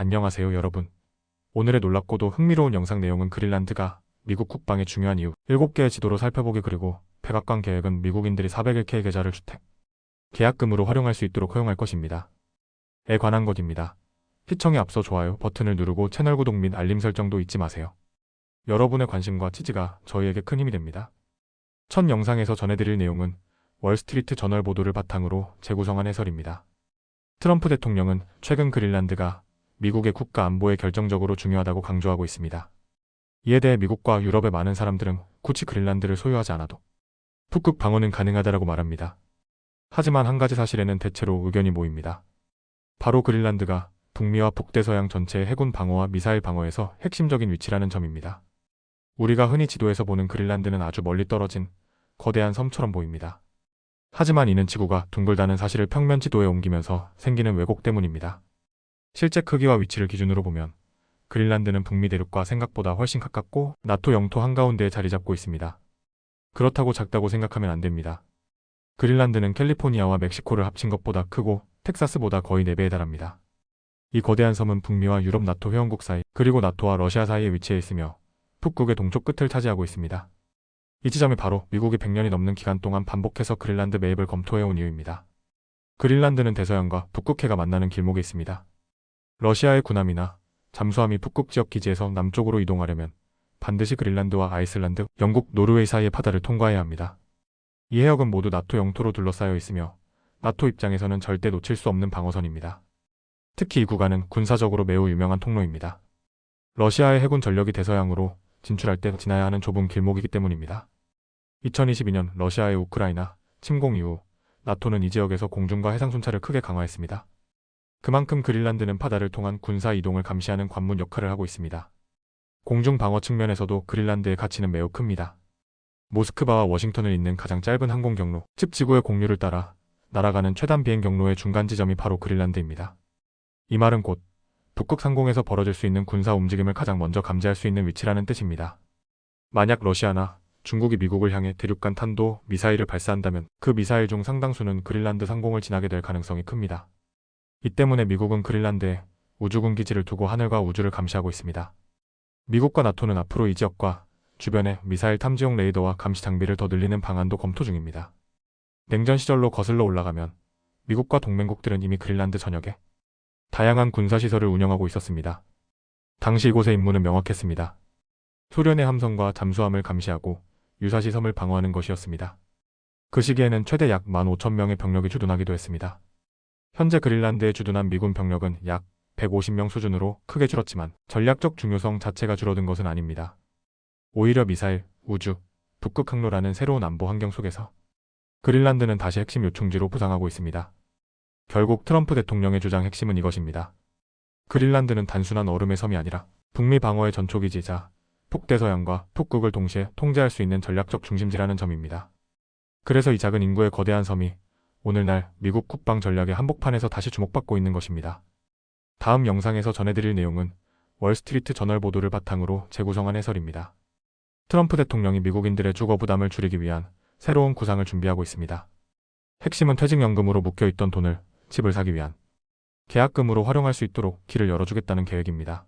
안녕하세요 여러분. 오늘의 놀랍고도 흥미로운 영상 내용은 그린란드가 미국 국방의 중요한 이유 7개의 지도로 살펴보기 그리고 백악관 계획은 미국인들이 401k 계좌를 주택 계약금으로 활용할 수 있도록 허용할 것입니다. 에 관한 것입니다. 시청에 앞서 좋아요 버튼을 누르고 채널 구독 및 알림 설정도 잊지 마세요. 여러분의 관심과 지지가 저희에게 큰 힘이 됩니다. 첫 영상에서 전해드릴 내용은 월스트리트 저널 보도를 바탕으로 재구성한 해설입니다. 트럼프 대통령은 최근 그린란드가 미국의 국가 안보에 결정적으로 중요하다고 강조하고 있습니다. 이에 대해 미국과 유럽의 많은 사람들은 굳이 그린란드를 소유하지 않아도 북극 방어는 가능하다라고 말합니다. 하지만 한 가지 사실에는 대체로 의견이 모입니다. 바로 그린란드가 북미와 북대서양 전체의 해군 방어와 미사일 방어에서 핵심적인 위치라는 점입니다. 우리가 흔히 지도에서 보는 그린란드는 아주 멀리 떨어진 거대한 섬처럼 보입니다. 하지만 이는 지구가 둥글다는 사실을 평면 지도에 옮기면서 생기는 왜곡 때문입니다. 실제 크기와 위치를 기준으로 보면 그린란드는 북미 대륙과 생각보다 훨씬 가깝고 나토 영토 한가운데에 자리 잡고 있습니다. 그렇다고 작다고 생각하면 안 됩니다. 그린란드는 캘리포니아와 멕시코를 합친 것보다 크고 텍사스보다 거의 4배에 달합니다. 이 거대한 섬은 북미와 유럽 나토 회원국 사이 그리고 나토와 러시아 사이에 위치해 있으며 북극의 동쪽 끝을 차지하고 있습니다. 이 지점이 바로 미국이 100년이 넘는 기간 동안 반복해서 그린란드 매입을 검토해온 이유입니다. 그린란드는 대서양과 북극해가 만나는 길목에 있습니다. 러시아의 군함이나 잠수함이 북극 지역 기지에서 남쪽으로 이동하려면 반드시 그린란드와 아이슬란드, 영국, 노르웨이 사이의 바다를 통과해야 합니다. 이 해역은 모두 나토 영토로 둘러싸여 있으며 나토 입장에서는 절대 놓칠 수 없는 방어선입니다. 특히 이 구간은 군사적으로 매우 유명한 통로입니다. 러시아의 해군 전력이 대서양으로 진출할 때 지나야 하는 좁은 길목이기 때문입니다. 2022년 러시아의 우크라이나 침공 이후 나토는 이 지역에서 공중과 해상 순찰을 크게 강화했습니다. 그만큼 그린란드는 바다를 통한 군사 이동을 감시하는 관문 역할을 하고 있습니다. 공중 방어 측면에서도 그린란드의 가치는 매우 큽니다. 모스크바와 워싱턴을 잇는 가장 짧은 항공 경로, 즉 지구의 공류를 따라 날아가는 최단 비행 경로의 중간 지점이 바로 그린란드입니다. 이 말은 곧 북극 상공에서 벌어질 수 있는 군사 움직임을 가장 먼저 감지할 수 있는 위치라는 뜻입니다. 만약 러시아나 중국이 미국을 향해 대륙간 탄도 미사일을 발사한다면 그 미사일 중 상당수는 그린란드 상공을 지나게 될 가능성이 큽니다. 이 때문에 미국은 그린란드에 우주군 기지를 두고 하늘과 우주를 감시하고 있습니다. 미국과 나토는 앞으로 이 지역과 주변에 미사일 탐지용 레이더와 감시 장비를 더 늘리는 방안도 검토 중입니다. 냉전 시절로 거슬러 올라가면 미국과 동맹국들은 이미 그린란드 전역에 다양한 군사시설을 운영하고 있었습니다. 당시 이곳의 임무는 명확했습니다. 소련의 함선과 잠수함을 감시하고 유사시 섬을 방어하는 것이었습니다. 그 시기에는 최대 약 15,000명의 병력이 주둔하기도 했습니다. 현재 그린란드에 주둔한 미군 병력은 약 150명 수준으로 크게 줄었지만 전략적 중요성 자체가 줄어든 것은 아닙니다. 오히려 미사일, 우주, 북극 항로라는 새로운 안보 환경 속에서 그린란드는 다시 핵심 요충지로 부상하고 있습니다. 결국 트럼프 대통령의 주장 핵심은 이것입니다. 그린란드는 단순한 얼음의 섬이 아니라 북미 방어의 전초기지이자 북대서양과 북극을 동시에 통제할 수 있는 전략적 중심지라는 점입니다. 그래서 이 작은 인구의 거대한 섬이 오늘날 미국 국방 전략의 한복판에서 다시 주목받고 있는 것입니다. 다음 영상에서 전해드릴 내용은 월스트리트 저널 보도를 바탕으로 재구성한 해설입니다. 트럼프 대통령이 미국인들의 주거 부담을 줄이기 위한 새로운 구상을 준비하고 있습니다. 핵심은 퇴직연금으로 묶여있던 돈을 집을 사기 위한 계약금으로 활용할 수 있도록 길을 열어주겠다는 계획입니다.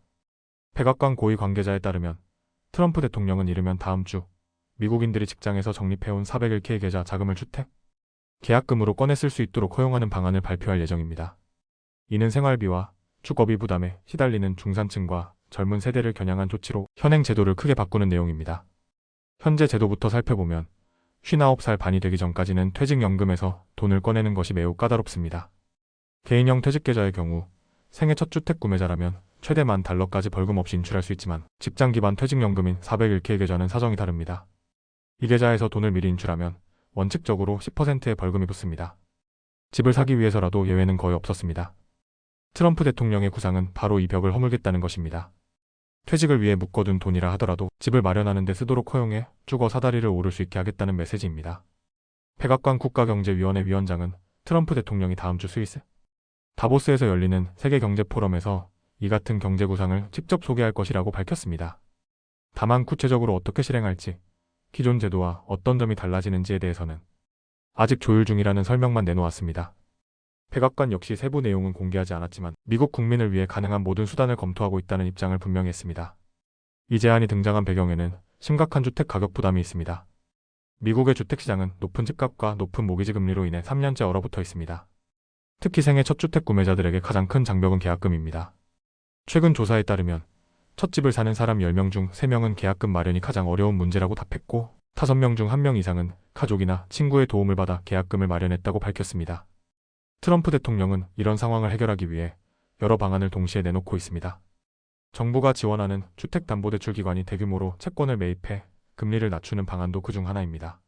백악관 고위 관계자에 따르면 트럼프 대통령은 이르면 다음 주 미국인들이 직장에서 적립해온 401k 계좌 자금을 주택, 계약금으로 쓸수 있도록 허용하는 방안을 발표할 예정입니다. 이는 생활비와 주거비 부담에 시달리는 중산층과 젊은 세대를 겨냥한 조치로 현행 제도를 크게 바꾸는 내용입니다. 현재 제도부터 살펴보면 59살 반이 되기 전까지는 퇴직연금에서 돈을 꺼내는 것이 매우 까다롭습니다. 개인형 퇴직계좌의 경우 생애 첫 주택 구매자라면 최대 만 달러까지 벌금 없이 인출할 수 있지만 직장 기반 퇴직연금인 401k 계좌는 사정이 다릅니다. 이 계좌에서 돈을 미리 인출하면 원칙적으로 10%의 벌금이 붙습니다. 집을 사기 위해서라도 예외는 거의 없었습니다. 트럼프 대통령의 구상은 바로 이 벽을 허물겠다는 것입니다. 퇴직을 위해 묶어둔 돈이라 하더라도 집을 마련하는 데 쓰도록 허용해 주거 사다리를 오를 수 있게 하겠다는 메시지입니다. 백악관 국가경제위원회 위원장은 트럼프 대통령이 다음 주 스위스 다보스에서 열리는 세계경제포럼에서 이 같은 경제 구상을 직접 소개할 것이라고 밝혔습니다. 다만 구체적으로 어떻게 실행할지, 기존 제도와 어떤 점이 달라지는지에 대해서는 아직 조율 중이라는 설명만 내놓았습니다. 백악관 역시 세부 내용은 공개하지 않았지만 미국 국민을 위해 가능한 모든 수단을 검토하고 있다는 입장을 분명히 했습니다. 이 제안이 등장한 배경에는 심각한 주택 가격 부담이 있습니다. 미국의 주택시장은 높은 집값과 높은 모기지 금리로 인해 3년째 얼어붙어 있습니다. 특히 생애 첫 주택 구매자들에게 가장 큰 장벽은 계약금입니다. 최근 조사에 따르면 첫 집을 사는 사람 10명 중 3명은 계약금 마련이 가장 어려운 문제라고 답했고 5명 중 1명 이상은 가족이나 친구의 도움을 받아 계약금을 마련했다고 밝혔습니다. 트럼프 대통령은 이런 상황을 해결하기 위해 여러 방안을 동시에 내놓고 있습니다. 정부가 지원하는 주택담보대출기관이 대규모로 채권을 매입해 금리를 낮추는 방안도 그중 하나입니다.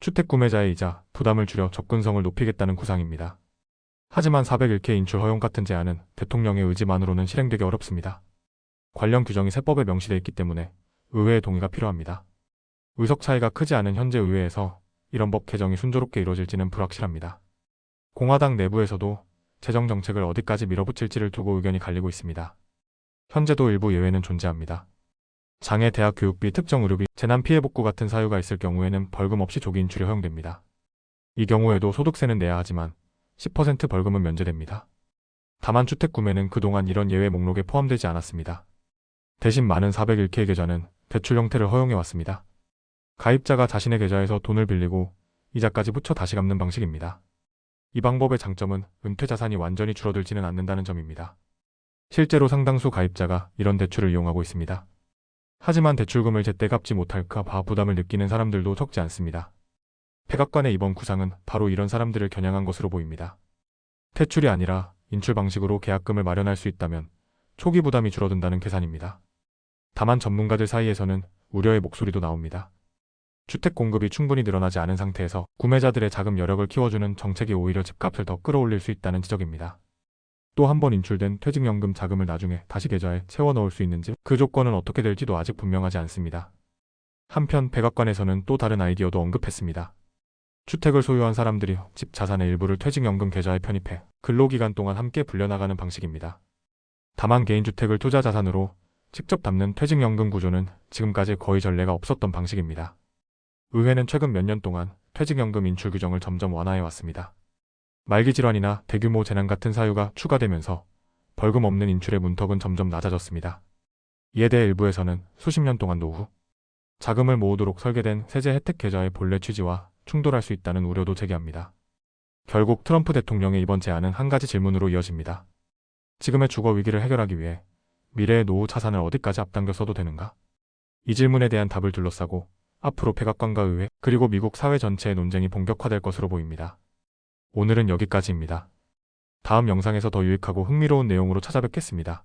주택 구매자의 이자, 부담을 줄여 접근성을 높이겠다는 구상입니다. 하지만 401k 인출 허용 같은 제안은 대통령의 의지만으로는 실행되기 어렵습니다. 관련 규정이 세법에 명시되어 있기 때문에 의회의 동의가 필요합니다. 의석 차이가 크지 않은 현재 의회에서 이런 법 개정이 순조롭게 이루어질지는 불확실합니다. 공화당 내부에서도 재정 정책을 어디까지 밀어붙일지를 두고 의견이 갈리고 있습니다. 현재도 일부 예외는 존재합니다. 장애 대학 교육비 특정 의료비 재난 피해 복구 같은 사유가 있을 경우에는 벌금 없이 조기 인출이 허용됩니다. 이 경우에도 소득세는 내야 하지만 10% 벌금은 면제됩니다. 다만 주택 구매는 그동안 이런 예외 목록에 포함되지 않았습니다. 대신 많은 401k 계좌는 대출 형태를 허용해 왔습니다. 가입자가 자신의 계좌에서 돈을 빌리고 이자까지 붙여 다시 갚는 방식입니다. 이 방법의 장점은 은퇴 자산이 완전히 줄어들지는 않는다는 점입니다. 실제로 상당수 가입자가 이런 대출을 이용하고 있습니다. 하지만 대출금을 제때 갚지 못할까 봐 부담을 느끼는 사람들도 적지 않습니다. 백악관의 이번 구상은 바로 이런 사람들을 겨냥한 것으로 보입니다. 대출이 아니라 인출 방식으로 계약금을 마련할 수 있다면 초기 부담이 줄어든다는 계산입니다. 다만 전문가들 사이에서는 우려의 목소리도 나옵니다. 주택 공급이 충분히 늘어나지 않은 상태에서 구매자들의 자금 여력을 키워주는 정책이 오히려 집값을 더 끌어올릴 수 있다는 지적입니다. 또 한 번 인출된 퇴직연금 자금을 나중에 다시 계좌에 채워 넣을 수 있는지 그 조건은 어떻게 될지도 아직 분명하지 않습니다. 한편 백악관에서는 또 다른 아이디어도 언급했습니다. 주택을 소유한 사람들이 집 자산의 일부를 퇴직연금 계좌에 편입해 근로기간 동안 함께 불려나가는 방식입니다. 다만 개인주택을 투자 자산으로 직접 담는 퇴직연금 구조는 지금까지 거의 전례가 없었던 방식입니다. 의회는 최근 몇 년 동안 퇴직연금 인출 규정을 점점 완화해 왔습니다. 말기 질환이나 대규모 재난 같은 사유가 추가되면서 벌금 없는 인출의 문턱은 점점 낮아졌습니다. 이에 대해 일부에서는 수십 년 동안 노후, 자금을 모으도록 설계된 세제 혜택 계좌의 본래 취지와 충돌할 수 있다는 우려도 제기합니다. 결국 트럼프 대통령의 이번 제안은 한 가지 질문으로 이어집니다. 지금의 주거 위기를 해결하기 위해 미래의 노후 자산을 어디까지 앞당겨 써도 되는가? 이 질문에 대한 답을 둘러싸고 앞으로 백악관과 의회 그리고 미국 사회 전체의 논쟁이 본격화될 것으로 보입니다. 오늘은 여기까지입니다. 다음 영상에서 더 유익하고 흥미로운 내용으로 찾아뵙겠습니다.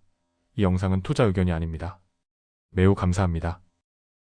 이 영상은 투자 의견이 아닙니다. 매우 감사합니다.